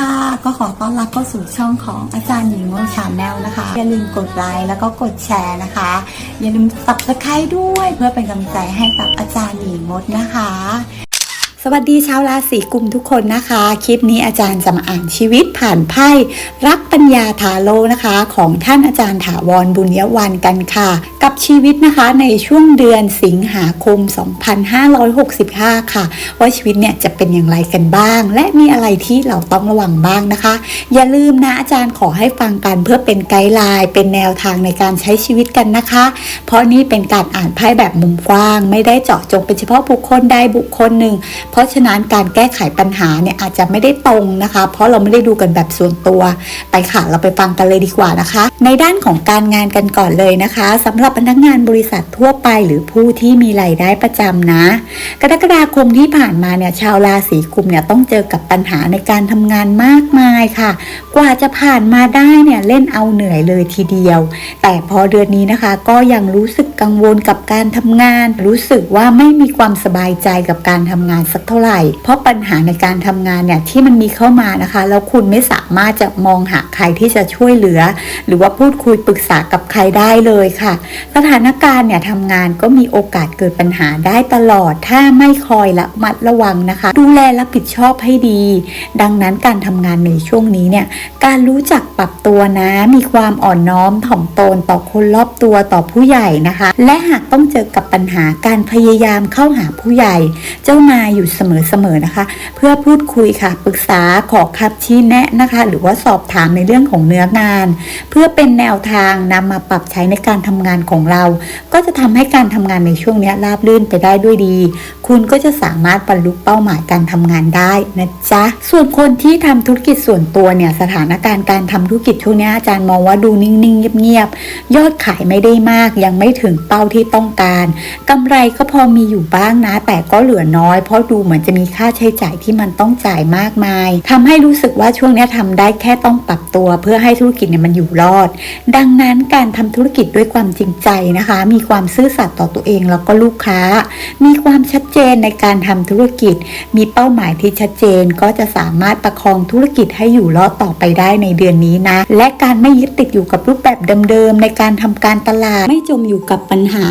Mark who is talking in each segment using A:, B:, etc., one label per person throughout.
A: ค่ะ ก็ขอต้อนรับเข้าสู่ช่องของอาจารย์หญิงโมชาแนลนะคะ อย่าลืมกดไลค์แล้วก็กดแชร์นะคะ อย่าลืม subscribe ด้วยเพื่อเป็นกำลังใจให้กับอาจารย์หญิงมดนะคะ สวัสดีชาวราศีกุมทุกคนนะคะ คลิปนี้อาจารย์จะมาอ่านชีวิตผ่านไพ่รักปัญญาทาโลนะคะ ของท่านอาจารย์ถาวรบุญยวันกันค่ะ กับชีวิตนะคะในช่วงเดือนสิงหาคม 2565 ค่ะ ว่าชีวิตเนี่ยจะเป็นอย่างไรกันบ้าง และมีอะไรที่เราต้องระวังบ้างนะคะ อย่าลืมนะอาจารย์ขอให้ฟังกันเพื่อเป็นไกด์ไลน์เป็นแนวทางในการใช้ชีวิตกันนะคะ เพราะนี่เป็นการอ่านไพ่แบบมุมกว้าง ไม่ได้เจาะจงเป็นเฉพาะบุคคลใดบุคคลหนึ่งเพราะฉะนั้นการแก้ไขปัญหาเนี่ยอาจจะไม่ได้ตรงนะคะ เพราะเราไม่ได้ดูกันแบบส่วนตัว ไปค่ะเราไปฟังกันเลยดีกว่านะคะ ในด้านของการงานกันก่อนเลยนะคะสำหรับพนักงานบริษัททั่วไป หรือผู้ที่มีรายได้ประจำนะ กรกฎาคมที่ผ่านมาเนี่ยชาวราศีกุมเนี่ยต้องเจอกับปัญหาในการทำงานมากมายค่ะ กว่าจะผ่านมาได้เนี่ยเล่นเอาเหนื่อยเลยทีเดียว แต่พอเดือนนี้นะคะ ก็ยังรู้สึกกังวลกับการทำงาน รู้สึกว่าไม่มีความสบายใจกับการทำงานสักเท่าไหร่ เพราะปัญหาในการทำงานเนี่ยที่มันมีเข้ามานะคะแล้วคุณไม่สามารถจะมองหาใครที่จะช่วยเหลือ หรือว่าพูดคุยปรึกษากับใครได้เลยค่ะ สถานการณ์เนี่ยทำงานก็มีโอกาสเกิดปัญหาได้ตลอด ถ้าไม่คอยระมัดระวังนะคะ ดูแลรับผิดชอบให้ดี ดังนั้นการทำงานในช่วงนี้เนี่ยการรู้จักปรับตัวนะ มีความอ่อนน้อมถ่อมตนต่อคนรอบตัวต่อผู้ใหญ่นะคะ และหากต้องเจอกับปัญหาการพยายามเข้าหาผู้ใหญ่ เจ้านายอยู่เสมอๆนะคะ เพื่อพูดคุยค่ะปรึกษาขอคำชี้แนะนะคะ หรือว่าสอบถามในเรื่องของเนื้องาน เพื่อเป็นแนวทางนำมาปรับใช้ในการทำงานของเรา ก็จะทำให้การทำงานในช่วงนี้ราบรื่นไปได้ด้วยดี คุณก็จะสามารถบรรลุเป้าหมายการทำงานได้นะจ๊ะส่วนคนที่ทำธุรกิจส่วนตัวเนี่ยสถานการณ์การทำธุรกิจช่วงนี้อาจารย์มองว่าดูนิ่งๆเงียบๆยอดขายไม่ได้มาก ยังไม่ถึงเป้าที่ต้องการกำไรก็พอมีอยู่บ้างนะ แต่ก็เหลือน้อย เพราะดูเหมือนจะมีค่าใช้จ่ายที่มันต้องจ่ายมากมายทำให้รู้สึกว่าช่วงนี้ทำได้แค่ต้องปรับตัว เพื่อให้ธุรกิจเนี่ยมันอยู่รอด ดังนั้นการทำธุรกิจด้วยความจริงใจนะคะ มีความซื่อสัตย์ต่อตัวเองแล้วก็ลูกค้า มีความชัด เจนในการทำธุรกิจ มีเป้าหมายที่ชัดเจนก็จะสามารถประคองธุรกิจให้อยู่รอดต่อไปได้ในเดือนนี้นะ และการไม่ยึดติดอยู่กับรูปแบบเดิมๆในการทำการตลาด ไม่จมอยู่กับปัญหา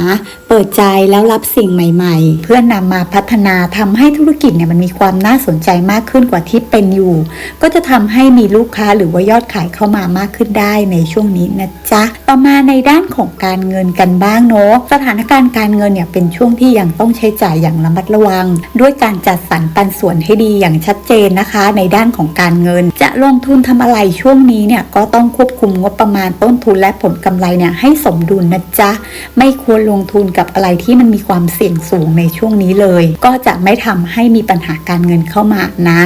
A: เปิดใจแล้วรับสิ่งใหม่ๆ เพื่อนำมาพัฒนาทำให้ธุรกิจเนี่ยมันมีความน่าสนใจมากขึ้นกว่าที่เป็นอยู่ ก็จะทำให้มีลูกค้าหรือว่ายอดขายเข้ามามากขึ้นได้ในช่วงนี้นะจ๊ะต่อมาในด้านของการเงินกันบ้างเนาะสถานการณ์การเงินเนี่ยเป็นช่วงที่ยังต้องใช้จ่ายอย่างระมัดระวัง ด้วยการจัดสรรปันส่วนให้ดีอย่างชัดเจนนะคะ ในด้านของการเงิน จะลงทุนทำอะไรช่วงนี้เนี่ยก็ต้องควบคุมงบประมาณต้นทุนและผลกำไรเนี่ยให้สมดุลนะจ๊ะไม่ควรลงทุนกับอะไรที่มันมีความเสี่ยงสูงในช่วงนี้เลย ก็จะไม่ทำให้มีปัญหาการเงินเข้ามานะ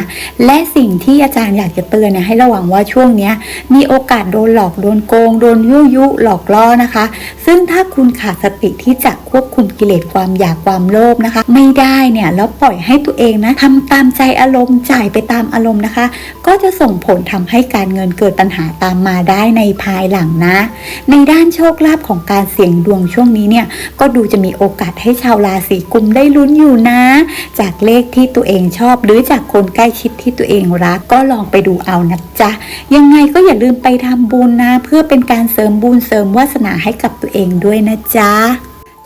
A: และสิ่งที่อาจารย์อยากจะเตือนเนี่ยให้ระวังว่าช่วงนี้มีโอกาสโดนหลอกโดนโกงโดนยุยุหลอกล่อนะคะ ซึ่งถ้าคุณขาดสติที่จะควบคุมกิเลสความอยากความโลภนะคะ ไม่ได้เนี่ยแล้วปล่อยให้ตัวเองนะทำตามใจอารมณ์จ่ายไปตามอารมณ์นะคะ ก็จะส่งผลทำให้การเงินเกิดปัญหาตามมาได้ในภายหลังนะ ในด้านโชคลาภของการเสี่ยงดวงช่วงนี้เนี่ยก็ดูจะมีโอกาสให้ชาวราศีกุมได้ลุ้นอยู่นะ จากเลขที่ตัวเองชอบ หรือจากคนใกล้ชิดที่ตัวเองรักก็ลองไปดูเอานะจ๊ะยังไงก็อย่าลืมไปทำบุญนะ เพื่อเป็นการเสริมบุญเสริมวาสนาให้กับตัวเองด้วยนะจ๊ะ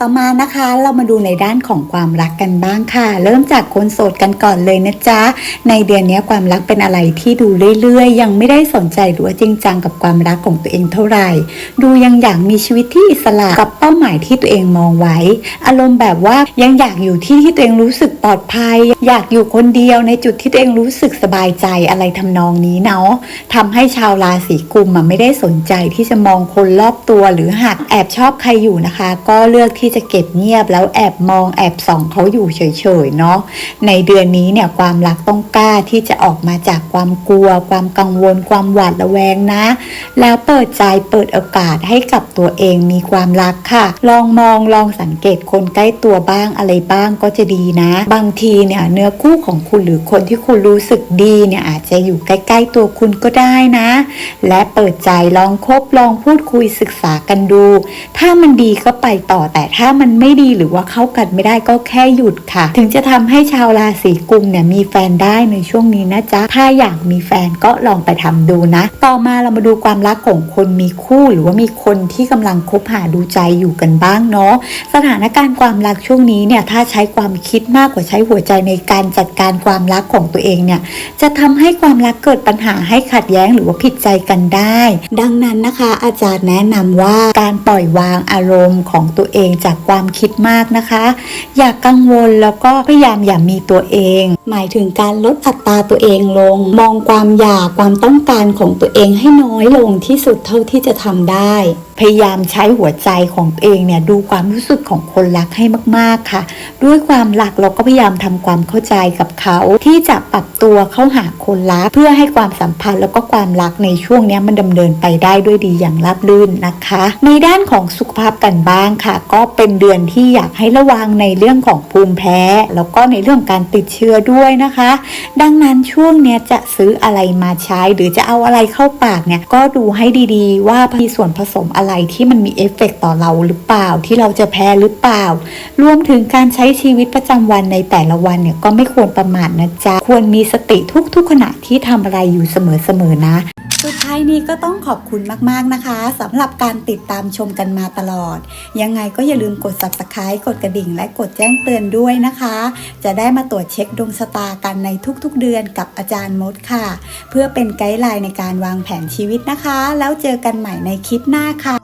A: ต่อมานะคะเรามาดูในด้านของความรักกันบ้างค่ะ เริ่มจากคนโสดกันก่อนเลยนะจ๊ะ ในเดือนนี้ความรักเป็นอะไรที่ดูเรื่อยๆ ยังไม่ได้สนใจหรือว่าจริงจังกับความรักของตัวเองเท่าไหร่ ดูยังอยากมีชีวิตที่อิสระกับเป้าหมายที่ตัวเองมองไว้ อารมณ์แบบว่ายังอยากอยู่ที่ที่ตัวเองรู้สึกปลอดภัย อยากอยู่คนเดียวในจุดที่ตัวเองรู้สึกสบายใจอะไรทำนองนี้เนาะทำให้ชาวราศีกุมอะไม่ได้สนใจที่จะมองคนรอบตัวหรือหากแอบชอบใครอยู่นะคะ ก็เลือกที่จะเก็บเงียบแล้วแอบมองแอบส่องเขาอยู่เฉยๆเนาะในเดือนนี้เนี่ยความรักต้องกล้าที่จะออกมาจากความกลัว ความกังวล ความหวาดระแวงนะ แล้วเปิดใจเปิดโอกาสให้กับตัวเองมีความรักค่ะ ลองมองลองสังเกตคนใกล้ตัวบ้างอะไรบ้างก็จะดีนะ บางทีเนี่ยเนื้อคู่ของคุณหรือคนที่คุณรู้สึกดีเนี่ยอาจจะอยู่ใกล้ ๆ ตัวคุณก็ได้นะ และเปิดใจลองคบลองพูดคุยศึกษากันดู ถ้ามันดีก็ไปต่อ แต่ถ้ามันไม่ดีหรือว่าเข้ากันไม่ได้ก็แค่หยุดค่ะ ถึงจะทำให้ชาวราศีกุมเนี่ยมีแฟนได้ในช่วงนี้นะจ๊ะ ถ้าอยากมีแฟนก็ลองไปทำดูนะ ต่อมาเรามาดูความรักของคนมีคู่หรือว่ามีคนที่กำลังคบหาดูใจอยู่กันบ้างเนาะสถานการณ์ความรักช่วงนี้เนี่ยถ้าใช้ความคิดมากกว่าใช้หัวใจในการจัดการความรักของตัวเองเนี่ยจะทำให้ความรักเกิดปัญหาให้ขัดแย้งหรือว่าผิดใจกันได้ ดังนั้นนะคะ อาจารย์แนะนำว่าการปล่อยวางอารมณ์ของตัวเองจากความคิดมากนะคะ อย่ากกังวลแล้วก็พยายามอย่ามีตัวเอง หมายถึงการลดอัตราตัวเองลง มองความอยากความต้องการของตัวเองให้น้อยลงที่สุดเท่าที่จะทำได้ พยายามใช้หัวใจของตัวเองเนี่ยดูความรู้สึกของคนรักให้มาก ๆค่ะ ด้วยความรักเราก็พยายามทำความเข้าใจกับเขาที่จะปรับตัวเข้าหาคนรักเพื่อให้ความสัมพันธ์แล้วก็ความรักในช่วงนี้มันดำเนินไปได้ด้วยดีอย่างราบรื่นนะคะ ในด้านของสุขภาพกันบ้างค่ะ ก็เป็นเดือนที่อยากให้ระวังในเรื่องของภูมิแพ้ แล้วก็ในเรื่องการติดเชื้อด้วยนะคะ ดังนั้นช่วงนี้จะซื้ออะไรมาใช้หรือจะเอาอะไรเข้าปากเนี่ยก็ดูให้ดีๆ ว่ามีส่วนผสมอะไรไรที่มันมีเอฟเฟกต์ต่อเราหรือเปล่าที่เราจะแพ้หรือเปล่า รวมถึงการใช้ชีวิตประจำวันในแต่ละวันเนี่ยก็ไม่ควรประมาทนะจ๊ะ ควรมีสติทุกๆขณะที่ทำอะไรอยู่เสมอๆนะสุดท้ายนี้ก็ต้องขอบคุณมาก ๆ นะคะสำหรับการติดตามชมกันมาตลอด ยังไงก็อย่าลืมกด subscribe กดกระดิ่ง และกดแจ้งเตือนด้วยนะคะ จะได้มาตรวจเช็คดวงชะตากันในทุกๆเดือนกับอาจารย์มดค่ะ เพื่อเป็นไกด์ไลน์ในการวางแผนชีวิตนะคะ แล้วเจอกันใหม่ในคลิปหน้าค่ะ